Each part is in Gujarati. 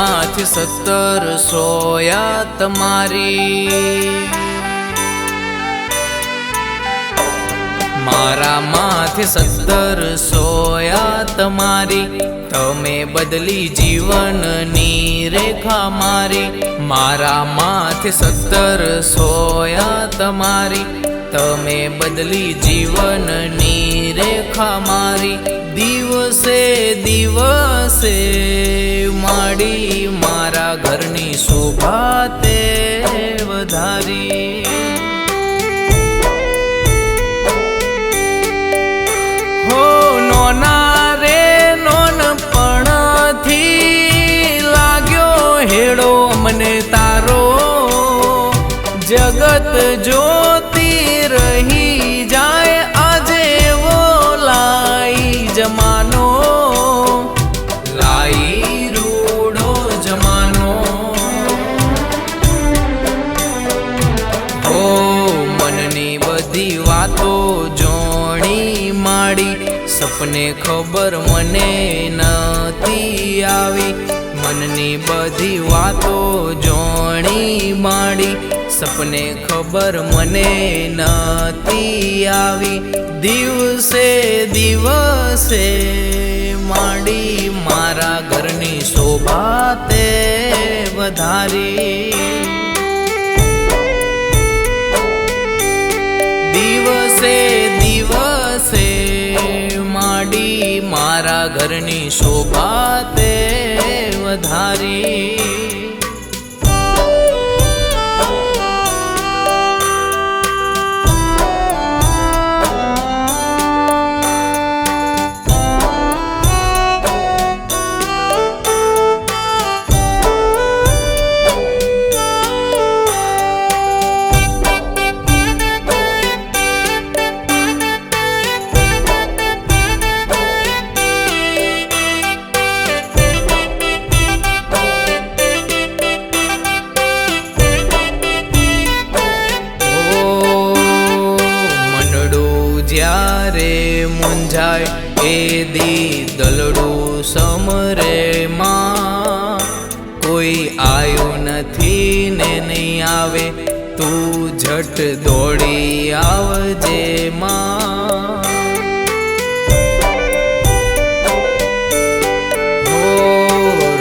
માંથી સત્તર સોયા તમારી. મારા માથે સત્તર સોયા તમારી. તમે બદલી જીવનની રેખા મારી. મારા માથે સત્તર સોયા તમારી. તમે બદલી જીવનની રેખા મારી. દિવસે દિવસે માડી શોભા તે વધારી. હો નોના રે નોનપણથી લાગ્યો હેડો મને તારો. જગત જોતી જોણી માડી, સપને ખબર મને નથી આવી. મનની બધી વાતો જોણી માડી, સપને ખબર મને નથી આવી. દિવસે દિવસે માડી મારા ઘરની શોભા તે વધારી. દિવસે દિવસે માડી મારા ઘરની શોભા તે વધારી જ્યારે મૂંઝાય એ દી દલડું સમરે માં. કોઈ આવ્યું નથી ને નહીં આવે, તું ઝટ દોડી આવજે માં.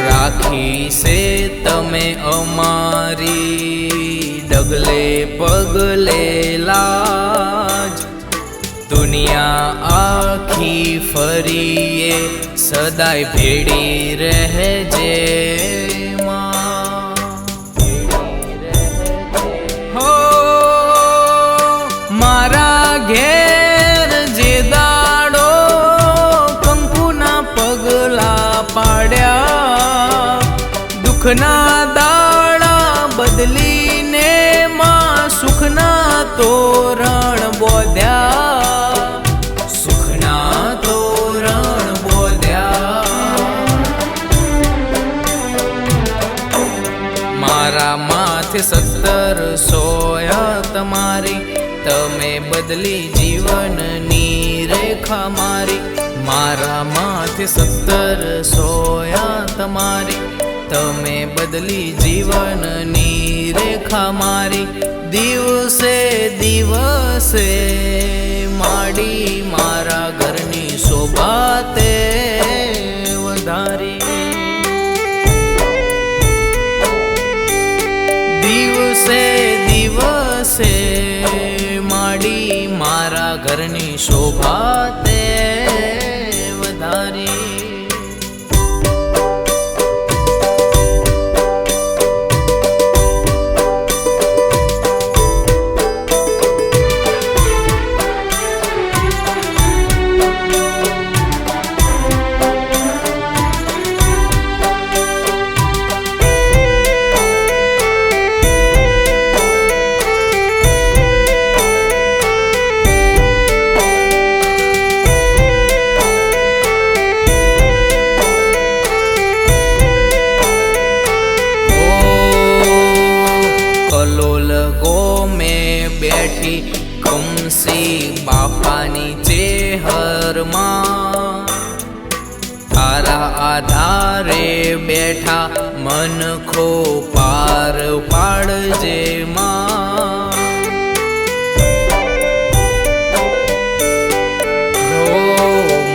રાખી તમે અમારી ડગલે પગલે ફરીએ સદાય ભેડી રહેજે. હો, મારા ઘેર જે દાડો કંકુના પગલા પાડ્યા, દુઃખના દાડા બદલીને માં સુખના તોરણ સોયા તમારી, તમે બદલી જીવનની રેખા મારી. મારા માથે સત્તર સોયા તમારી, તમે બદલી જીવનની રેખા મારી. દિવસે દિવસે માડી મારા ઘરની શોભા તે વધારી. દિવસે દિવસે માડી મારા ઘરની શોભા કુમસી બાપાની ચેહરમાં તારા આધારે બેઠા મન ખો પાર પાડજે માં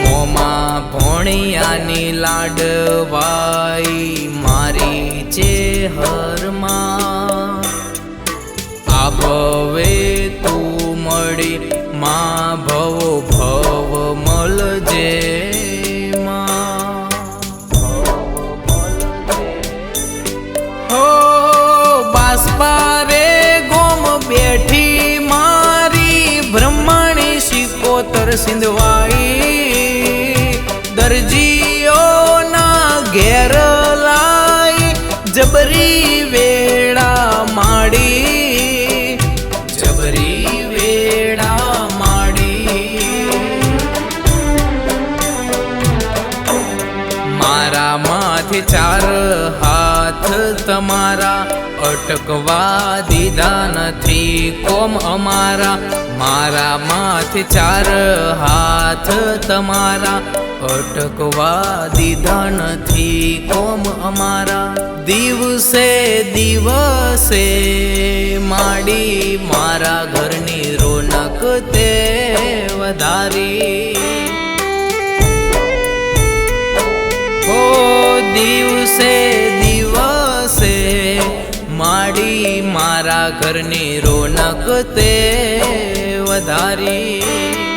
મોમાં ભોણિયાની લાડવાઈ મારી ચેહરમાં બાસપારે ગોમ બેઠી મારી બ્રહ્માણી શિકોતર સિંધવાઈ. દરજીઓના ઘેર લાઈ જબરી વેળા માડી. જબરી વેળા માડી. મારા માથે ચાર તમારા અટકવા દીધા નથી. કોમ અમારા, મારા માથે ચાર હાથ તમારા. અટકવા દીધા નથી. કોમ અમારા, દિવસે દિવસે માડી મારા ઘરની રોનક તે વધારી. ઓ દિવસે ઘરની રોનક તે વધારી